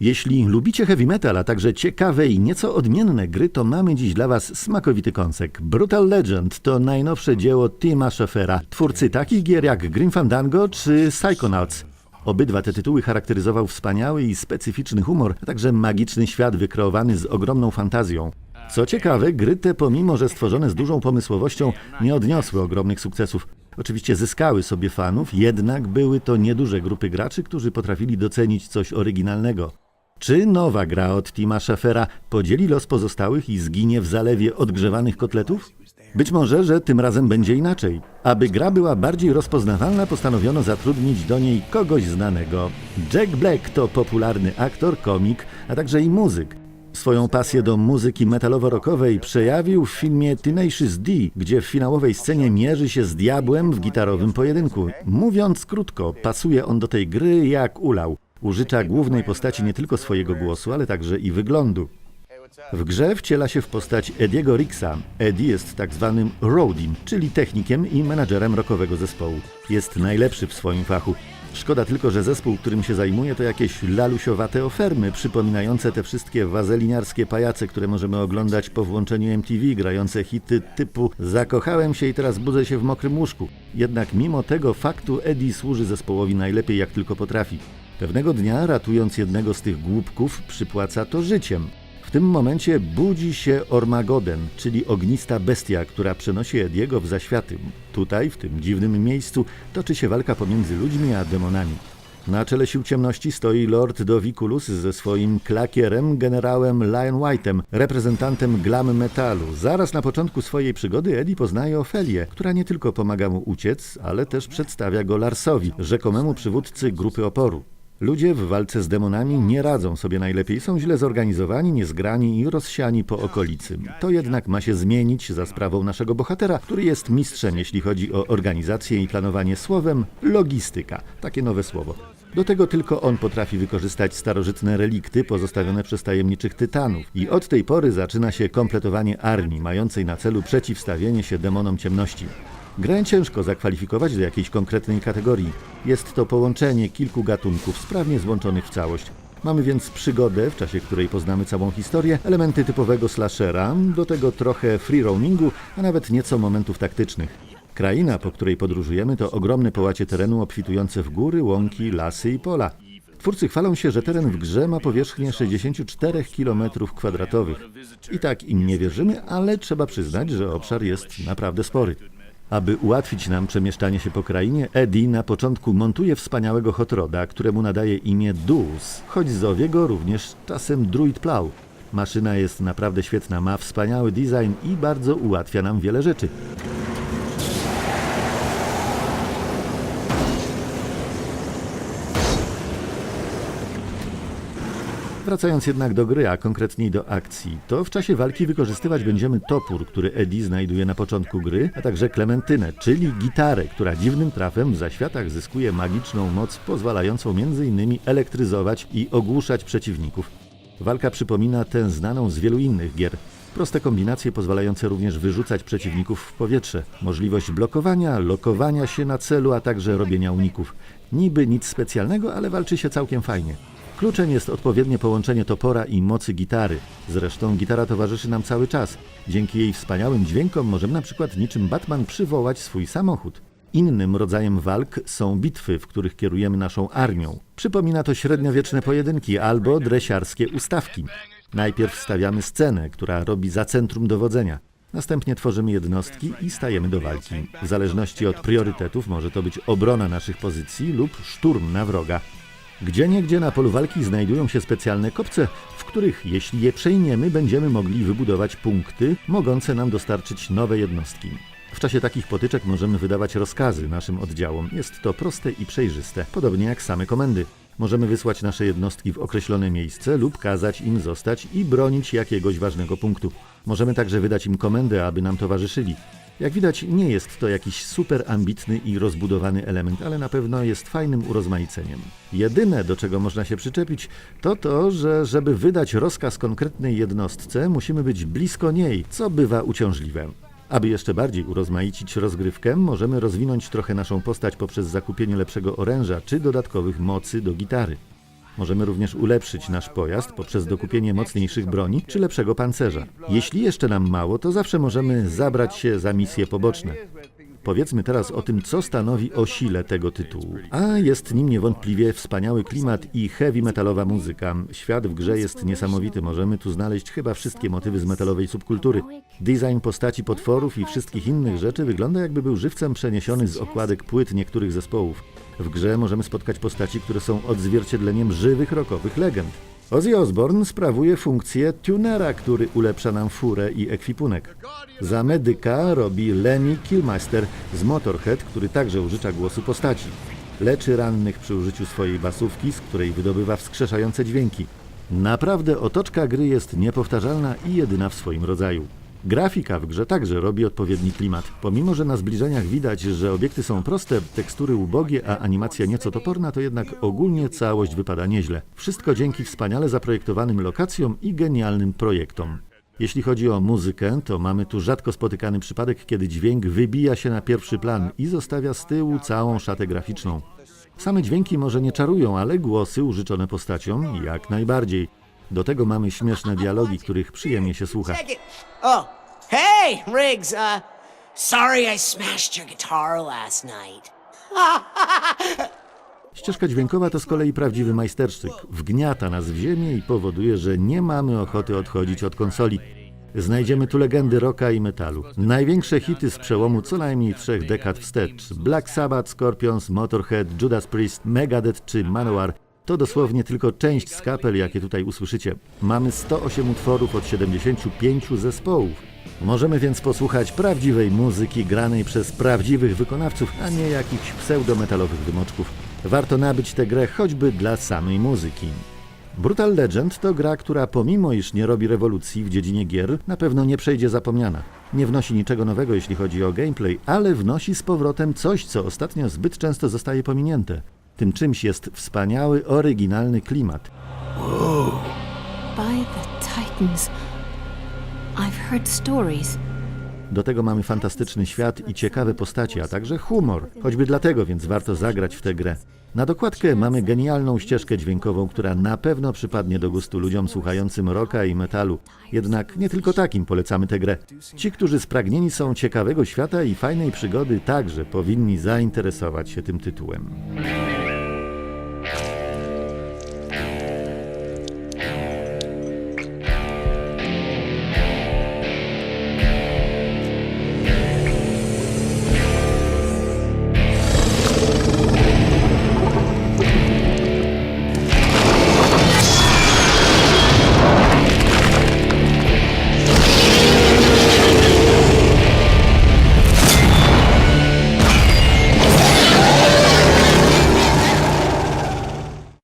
Jeśli lubicie heavy metal, a także ciekawe i nieco odmienne gry, to mamy dziś dla Was smakowity kąsek. Brutal Legend to najnowsze dzieło Tima Schafera, twórcy takich gier jak Grim Fandango czy Psychonauts. Obydwa te tytuły charakteryzował wspaniały i specyficzny humor, a także magiczny świat wykreowany z ogromną fantazją. Co ciekawe, gry te, pomimo że stworzone z dużą pomysłowością, nie odniosły ogromnych sukcesów. Oczywiście zyskały sobie fanów, jednak były to nieduże grupy graczy, którzy potrafili docenić coś oryginalnego. Czy nowa gra od Tima Schafera podzieli los pozostałych i zginie w zalewie odgrzewanych kotletów? Być może, że tym razem będzie inaczej. Aby gra była bardziej rozpoznawalna, postanowiono zatrudnić do niej kogoś znanego. Jack Black to popularny aktor, komik, a także i muzyk. Swoją pasję do muzyki metalowo-rockowej przejawił w filmie Tenacious D, gdzie w finałowej scenie mierzy się z diabłem w gitarowym pojedynku. Mówiąc krótko, pasuje on do tej gry jak ulał. Użycza głównej postaci nie tylko swojego głosu, ale także i wyglądu. W grze wciela się w postać Ediego Rixa. Eddie jest tak zwanym roadiem, czyli technikiem i menadżerem rockowego zespołu. Jest najlepszy w swoim fachu. Szkoda tylko, że zespół, którym się zajmuje, to jakieś lalusiowate ofermy, przypominające te wszystkie wazeliniarskie pajace, które możemy oglądać po włączeniu MTV, grające hity typu Zakochałem się i teraz budzę się w mokrym łóżku. Jednak mimo tego faktu Eddie służy zespołowi najlepiej jak tylko potrafi. Pewnego dnia, ratując jednego z tych głupków, przypłaca to życiem. W tym momencie budzi się Ormagoden, czyli ognista bestia, która przenosi Ediego w zaświaty. Tutaj, w tym dziwnym miejscu, toczy się walka pomiędzy ludźmi a demonami. Na czele sił ciemności stoi Lord Doviculus ze swoim klakierem, generałem Lion White'em, reprezentantem glam metalu. Zaraz na początku swojej przygody Eddie poznaje Ofelię, która nie tylko pomaga mu uciec, ale też przedstawia go Larsowi, rzekomemu przywódcy grupy oporu. Ludzie w walce z demonami nie radzą sobie najlepiej, są źle zorganizowani, niezgrani i rozsiani po okolicy. To jednak ma się zmienić za sprawą naszego bohatera, który jest mistrzem, jeśli chodzi o organizację i planowanie słowem logistyka. Takie nowe słowo. Do tego tylko on potrafi wykorzystać starożytne relikty pozostawione przez tajemniczych tytanów. I od tej pory zaczyna się kompletowanie armii, mającej na celu przeciwstawienie się demonom ciemności. Grę ciężko zakwalifikować do jakiejś konkretnej kategorii. Jest to połączenie kilku gatunków sprawnie złączonych w całość. Mamy więc przygodę, w czasie której poznamy całą historię, elementy typowego slashera, do tego trochę free roamingu, a nawet nieco momentów taktycznych. Kraina, po której podróżujemy, to ogromne połacie terenu obfitujące w góry, łąki, lasy i pola. Twórcy chwalą się, że teren w grze ma powierzchnię 64 km2. I tak im nie wierzymy, ale trzeba przyznać, że obszar jest naprawdę spory. Aby ułatwić nam przemieszczanie się po krainie, Eddie na początku montuje wspaniałego hot roda, któremu nadaje imię Dus, choć zowie go również czasem Druid Plow. Maszyna jest naprawdę świetna, ma wspaniały design i bardzo ułatwia nam wiele rzeczy. Wracając jednak do gry, a konkretniej do akcji, to w czasie walki wykorzystywać będziemy topór, który Eddie znajduje na początku gry, a także klementynę, czyli gitarę, która dziwnym trafem w zaświatach zyskuje magiczną moc pozwalającą m.in. elektryzować i ogłuszać przeciwników. Walka przypomina tę znaną z wielu innych gier. Proste kombinacje pozwalające również wyrzucać przeciwników w powietrze. Możliwość blokowania, lokowania się na celu, a także robienia uników. Niby nic specjalnego, ale walczy się całkiem fajnie. Kluczem jest odpowiednie połączenie topora i mocy gitary. Zresztą gitara towarzyszy nam cały czas. Dzięki jej wspaniałym dźwiękom możemy na przykład niczym Batman przywołać swój samochód. Innym rodzajem walk są bitwy, w których kierujemy naszą armią. Przypomina to średniowieczne pojedynki albo dresiarskie ustawki. Najpierw stawiamy scenę, która robi za centrum dowodzenia. Następnie tworzymy jednostki i stajemy do walki. W zależności od priorytetów może to być obrona naszych pozycji lub szturm na wroga. Gdzie niegdzie na polu walki znajdują się specjalne kopce, w których jeśli je przejmiemy, będziemy mogli wybudować punkty mogące nam dostarczyć nowe jednostki. W czasie takich potyczek możemy wydawać rozkazy naszym oddziałom. Jest to proste i przejrzyste, podobnie jak same komendy. Możemy wysłać nasze jednostki w określone miejsce lub kazać im zostać i bronić jakiegoś ważnego punktu. Możemy także wydać im komendę, aby nam towarzyszyli. Jak widać, nie jest to jakiś super ambitny i rozbudowany element, ale na pewno jest fajnym urozmaiceniem. Jedyne, do czego można się przyczepić, to to, że żeby wydać rozkaz konkretnej jednostce, musimy być blisko niej, co bywa uciążliwe. Aby jeszcze bardziej urozmaicić rozgrywkę, możemy rozwinąć trochę naszą postać poprzez zakupienie lepszego oręża czy dodatkowych mocy do gitary. Możemy również ulepszyć nasz pojazd poprzez dokupienie mocniejszych broni czy lepszego pancerza. Jeśli jeszcze nam mało, to zawsze możemy zabrać się za misje poboczne. Powiedzmy teraz o tym, co stanowi o sile tego tytułu. A jest nim niewątpliwie wspaniały klimat i heavy metalowa muzyka. Świat w grze jest niesamowity. Możemy tu znaleźć chyba wszystkie motywy z metalowej subkultury. Design postaci potworów i wszystkich innych rzeczy wygląda jakby był żywcem przeniesiony z okładek płyt niektórych zespołów. W grze możemy spotkać postaci, które są odzwierciedleniem żywych rockowych legend. Ozzy Osbourne sprawuje funkcję tunera, który ulepsza nam furę i ekwipunek. Za medyka robi Lenny Killmaster z Motorhead, który także użycza głosu postaci. Leczy rannych przy użyciu swojej basówki, z której wydobywa wskrzeszające dźwięki. Naprawdę otoczka gry jest niepowtarzalna i jedyna w swoim rodzaju. Grafika w grze także robi odpowiedni klimat. Pomimo, że na zbliżeniach widać, że obiekty są proste, tekstury ubogie, a animacja nieco toporna, to jednak ogólnie całość wypada nieźle. Wszystko dzięki wspaniale zaprojektowanym lokacjom i genialnym projektom. Jeśli chodzi o muzykę, to mamy tu rzadko spotykany przypadek, kiedy dźwięk wybija się na pierwszy plan i zostawia z tyłu całą szatę graficzną. Same dźwięki może nie czarują, ale głosy użyczone postaciom jak najbardziej. Do tego mamy śmieszne dialogi, których przyjemnie się słucha. Oh, hey, Riggs. Uh, sorry I smashed your guitar last night. Ścieżka dźwiękowa to z kolei prawdziwy majstersztyk. Wgniata nas w ziemię i powoduje, że nie mamy ochoty odchodzić od konsoli. Znajdziemy tu legendy rocka i metalu. Największe hity z przełomu co najmniej trzech dekad wstecz. Black Sabbath, Scorpions, Motorhead, Judas Priest, Megadeth czy Manowar to dosłownie tylko część z kapel, jakie tutaj usłyszycie. Mamy 108 utworów od 75 zespołów. Możemy więc posłuchać prawdziwej muzyki granej przez prawdziwych wykonawców, a nie jakichś pseudometalowych wymoczków. Warto nabyć tę grę choćby dla samej muzyki. Brutal Legend to gra, która pomimo iż nie robi rewolucji w dziedzinie gier, na pewno nie przejdzie zapomniana. Nie wnosi niczego nowego, jeśli chodzi o gameplay, ale wnosi z powrotem coś, co ostatnio zbyt często zostaje pominięte. Tym czymś jest wspaniały, oryginalny klimat. By the Titans. I've heard stories. Do tego mamy fantastyczny świat i ciekawe postacie, a także humor. Choćby dlatego więc warto zagrać w tę grę. Na dokładkę mamy genialną ścieżkę dźwiękową, która na pewno przypadnie do gustu ludziom słuchającym rocka i metalu. Jednak nie tylko takim polecamy tę grę. Ci, którzy spragnieni są ciekawego świata i fajnej przygody, także powinni zainteresować się tym tytułem.